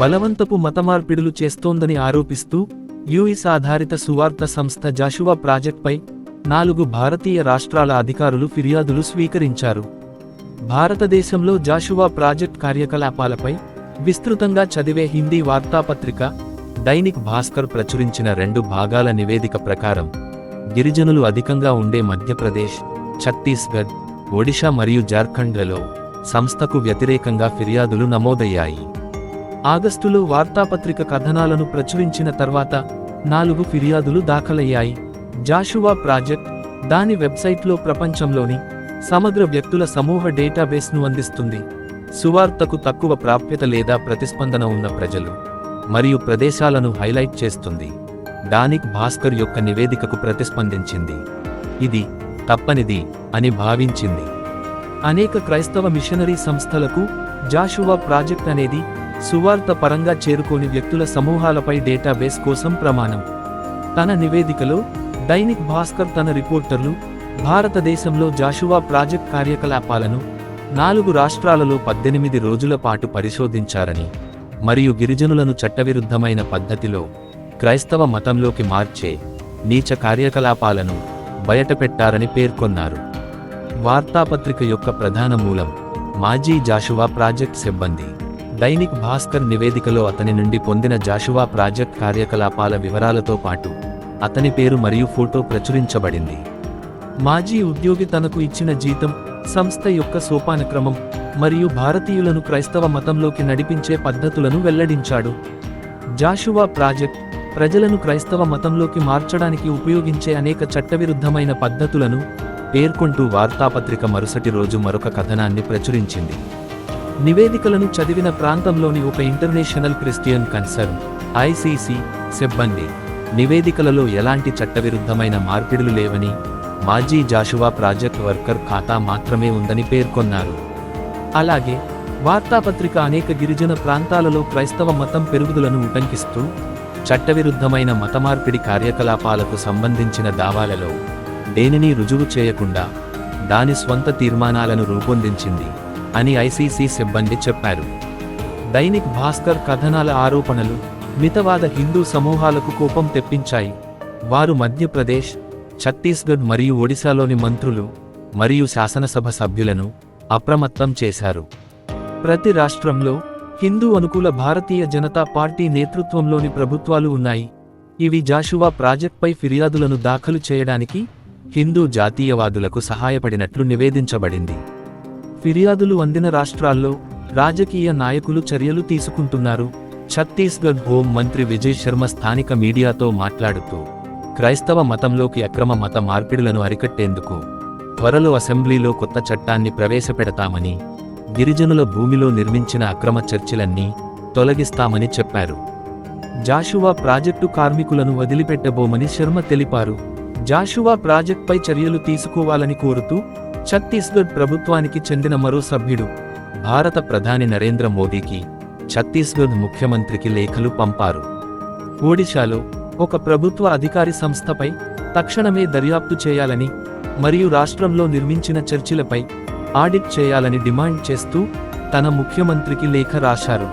బలవంతపు మతమార్పిడులు చేస్తోందని ఆరోపిస్తూ యుఎస్ ఆధారిత సువార్త సంస్థ జాషువా ప్రాజెక్ట్పై నాలుగు భారతీయ రాష్ట్రాల అధికారులు ఫిర్యాదులు స్వీకరించారు. భారతదేశంలో జాషువా ప్రాజెక్ట్ కార్యకలాపాలపై విస్తృతంగా చదివే హిందీ వార్తాపత్రిక దైనిక్ భాస్కర్ ప్రచురించిన రెండు భాగాల నివేదిక ప్రకారం గిరిజనులు అధికంగా ఉండే మధ్యప్రదేశ్ ఛత్తీస్గఢ్ ఒడిషా మరియు జార్ఖండ్లలో సంస్థకు వ్యతిరేకంగా ఫిర్యాదులు నమోదయ్యాయి. ఆగస్టులో వార్తాపత్రిక కథనాలను ప్రచురించిన తర్వాత నాలుగు ఫిర్యాదులు దాఖలయ్యాయి. జాషువా ప్రాజెక్ట్ దాని వెబ్సైట్లో ప్రపంచంలోని సమగ్ర వ్యక్తుల సమూహ డేటాబేస్ను అందిస్తుంది. సువార్తకు తక్కువ ప్రాప్యత లేదా ప్రతిస్పందన ఉన్న ప్రజలు మరియు ప్రదేశాలను హైలైట్ చేస్తుంది. డానిక్ భాస్కర్ యొక్క నివేదికకు ప్రతిస్పందించింది. ఇది తప్పనిది అని భావించింది. అనేక క్రైస్తవ మిషనరీ సంస్థలకు జాషువా ప్రాజెక్ట్ అనేది సువార్త పరంగా చేరుకోని వ్యక్తుల సమూహాలపై డేటాబేస్ కోసం ప్రమాణం. తన నివేదికలో దైనిక్ భాస్కర్ తన రిపోర్టర్లు భారతదేశంలో జాషువా ప్రాజెక్ట్ కార్యకలాపాలను నాలుగు రాష్ట్రాలలో పద్దెనిమిది రోజుల పాటు పరిశోధించారని మరియు గిరిజనులను చట్టవిరుద్ధమైన పద్ధతిలో క్రైస్తవ మతంలోకి మార్చే నీచ కార్యకలాపాలను బయటపెట్టారని పేర్కొన్నారు. వార్తాపత్రిక యొక్క ప్రధాన మూలం మాజీ జాషువా ప్రాజెక్ట్ సిబ్బంది. దైనిక్ భాస్కర్ నివేదికలో అతని నుండి పొందిన జాషువా ప్రాజెక్ట్ కార్యకలాపాల వివరాలతో పాటు అతని పేరు మరియు ఫోటో ప్రచురించబడింది. మాజీ ఉద్యోగి తనకు ఇచ్చిన జీతం సంస్థ యొక్క సోపానక్రమం మరియు భారతీయులను క్రైస్తవ మతంలోకి నడిపించే పద్ధతులను వెల్లడించాడు. జాషువా ప్రాజెక్ట్ ప్రజలను క్రైస్తవ మతంలోకి మార్చడానికి ఉపయోగించే అనేక చట్టవిరుద్ధమైన పద్ధతులను పేర్కొంటూ వార్తాపత్రిక మరుసటి రోజు మరొక కథనాన్ని ప్రచురించింది. నివేదికలను చదివిన ప్రాంతంలోని ఒక ఇంటర్నేషనల్ క్రిస్టియన్ కన్సర్న్ ఐసీసీ సిబ్బంది. నివేదికలలో ఎలాంటి చట్టవిరుద్ధమైన మార్పిడులు లేవని మాజీ జాషువా ప్రాజెక్ట్ వర్కర్ ఖాతా మాత్రమే ఉందని పేర్కొన్నారు. అలాగే వార్తాపత్రిక అనేక గిరిజన ప్రాంతాలలో క్రైస్తవ మతం పెరుగుదలను ఉటంకిస్తూ చట్టవిరుద్ధమైన మతమార్పిడి కార్యకలాపాలకు సంబంధించిన దావాలలో దేనిని రుజువు చేయకుండా దాని స్వంత తీర్మానాలను రూపొందించింది. అని ఐసీసీ సిబ్బంది చెప్పారు. దైనిక్ భాస్కర్ కథనాల ఆరోపణలు మితవాద హిందూ సమూహాలకు కోపం తెప్పించాయి. వారు మధ్యప్రదేశ్ ఛత్తీస్గఢ్ మరియు ఒడిశాలోని మంత్రులు మరియు శాసనసభ సభ్యులను అప్రమత్తం చేశారు. ప్రతి రాష్ట్రంలో హిందూ అనుకూల భారతీయ జనతా పార్టీ నేతృత్వంలోని ప్రభుత్వాలు ఉన్నాయి. ఇవి జాషువా ప్రాజెక్ట్పై ఫిర్యాదులను దాఖలు చేయడానికి హిందూ జాతీయవాదులకు సహాయపడినట్లు నివేదించబడింది. ఫిర్యాదులు అందిన రాష్ట్రాల్లో రాజకీయ నాయకులు చర్యలు తీసుకుంటున్నారు. ఛత్తీస్గఢ్ హోం మంత్రి విజయ్ శర్మ స్థానిక మీడియాతో మాట్లాడుతూ క్రైస్తవ మతంలోకి అక్రమ మత మార్పిడులను అరికట్టేందుకు త్వరలో అసెంబ్లీలో కొత్త చట్టాన్ని ప్రవేశపెడతామని గిరిజనుల భూమిలో నిర్మించిన అక్రమ చర్చిలన్నీ తొలగిస్తామని చెప్పారు. జాషువా ప్రాజెక్టు కార్మికులను వదిలిపెట్టబోమని శర్మ తెలిపారు. జాషువా ప్రాజెక్టుపై చర్యలు తీసుకోవాలని కోరుతూ ఛత్తీస్గఢ్ ప్రభుత్వానికి చెందిన మరో సభ్యుడు భారత ప్రధాని నరేంద్ర మోదీకి ఛత్తీస్గఢ్ ముఖ్యమంత్రికి లేఖలు పంపారు. ఒడిశాలో ఒక ప్రభుత్వ అధికారి సంస్థపై తక్షణమే దర్యాప్తు చేయాలని మరియు రాష్ట్రంలో నిర్మించిన చర్చిలపై ఆడిట్ చేయాలని డిమాండ్ చేస్తూ తన ముఖ్యమంత్రికి లేఖ రాశారు.